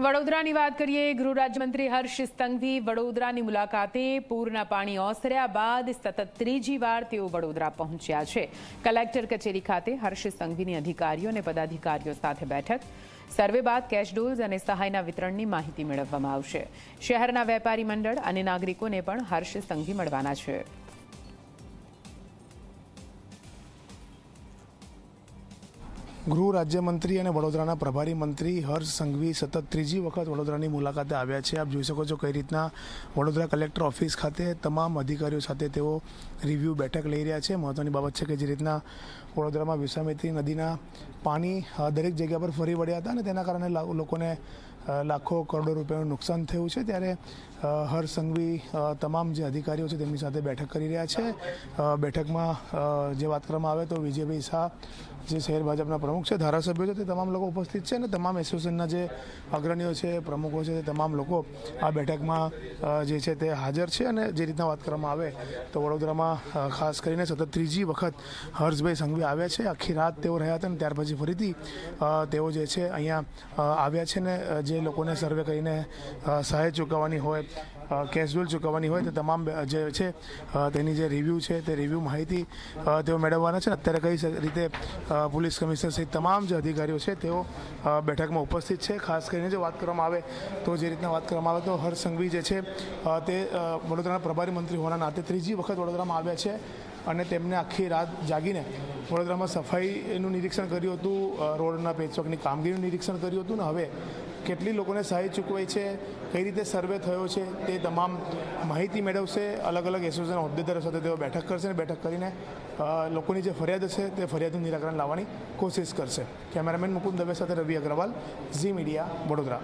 વડોદરાની વાત કરીએ, ગૃહ રાજ્યમંત્રી હર્ષ સંઘવી વડોદરાની મુલાકાતે પૂરના પાણી ઓસર્યા બાદ સતત ત્રીજી વાર તેઓ વડોદરા પહોંચ્યા છે. કલેક્ટર કચેરી ખાતે હર્ષ સંઘવીની અધિકારીઓ અને પદાધિકારીઓ સાથે બેઠક. સર્વે બાદ કેશ ડોઝ અને સહાયના વિતરણની માહિતી મેળવવામાં આવશે. શહેરના વેપારી મંડળ અને નાગરિકોને પણ હર્ષ સંઘવી મળવાના છે. ગૃહ રાજ્યમંત્રી અને વડોદરાના પ્રભારી મંત્રી હર્ષ સંઘવી સતત ત્રીજી વખત વડોદરાની મુલાકાતે આવ્યા છે. આપ જોઈ શકો છો કઈ રીતના વડોદરા કલેક્ટર ઓફિસ ખાતે તમામ અધિકારીઓ સાથે તેઓ રિવ્યૂ બેઠક લઈ રહ્યા છે. મહત્ત્વની બાબત છે કે જે રીતના વડોદરામાં વિશ્વામિત્રી નદીના પાણી દરેક જગ્યા પર ફરી વળ્યા હતા અને તેના કારણે લોકોને લાખો કરોડો રૂપિયાનું નુકસાન થયું છે. ત્યારે હર્ષ સંઘવી તમામ જે અધિકારીઓ છે તેમની સાથે બેઠક કરી રહ્યા છે. બેઠકમાં જે વાત કરવામાં આવે તો વિજયભાઈ શાહ જે શહેર ભાજપના પ્રમુખ છે, ધારાસભ્યો છે, તે તમામ લોકો ઉપસ્થિત છે અને તમામ એસોસિએશનના જે અગ્રણીઓ છે, પ્રમુખો છે, તે તમામ લોકો આ બેઠકમાં જે છે તે હાજર છે અને જે રીતના વાત કરવામાં આવે તો વડોદરામાં ખાસ કરીને સતત ત્રીજી વખત હર્ષભાઈ સંઘવી આવ્યા છે. આખી રાત તેઓ રહ્યા હતા અને ત્યાર પછી ફરીથી તેઓ જે છે અહીંયા આવ્યા છે ને જે લોકોને સર્વે કરીને સહાય ચૂકવવાની હોય કેશ બિલ ચૂકવવાની હોય તો તમામ જે છે તેની જે રિવ્યૂ છે, તે રિવ્યૂ માહિતી તેઓ મેળવવાના છે. અત્યારે કઈ રીતે પોલીસ કમિશનર સહિત તમામ જે અધિકારીઓ છે, તેઓ બેઠકમાં ઉપસ્થિત છે. ખાસ કરીને જો વાત કરવામાં આવે તો જે રીતના વાત કરવામાં આવે તો હર્ષ સંઘવી જે છે તે વડોદરાના પ્રભારી મંત્રી હોવાના નાતે ત્રીજી વખત વડોદરામાં આવ્યા છે. અને તેમને આખી રાત જાગીને વડોદરામાં સફાઈનું નિરીક્ષણ કર્યું હતું રોડના પેચવર્કની કામગીરીનું નિરીક્ષણ કર્યું હતું ને હવે કેટલી લોકોને સહાય ચૂકવાઈ છે, કઈ રીતે સર્વે થયો છે, તે તમામ માહિતી મેળવશે, અલગ અલગ એસોસિએશન હોદ્દેદારો સાથે તેઓ બેઠક કરશે અને બેઠક કરીને લોકોની જે ફરિયાદ છે તે ફરિયાદનું નિરાકરણ લાવવાની કોશિશ કરશે. કેમેરામેન મુકુંદ દવે સાથે રવિ અગ્રવાલ, ઝી મીડિયા, વડોદરા.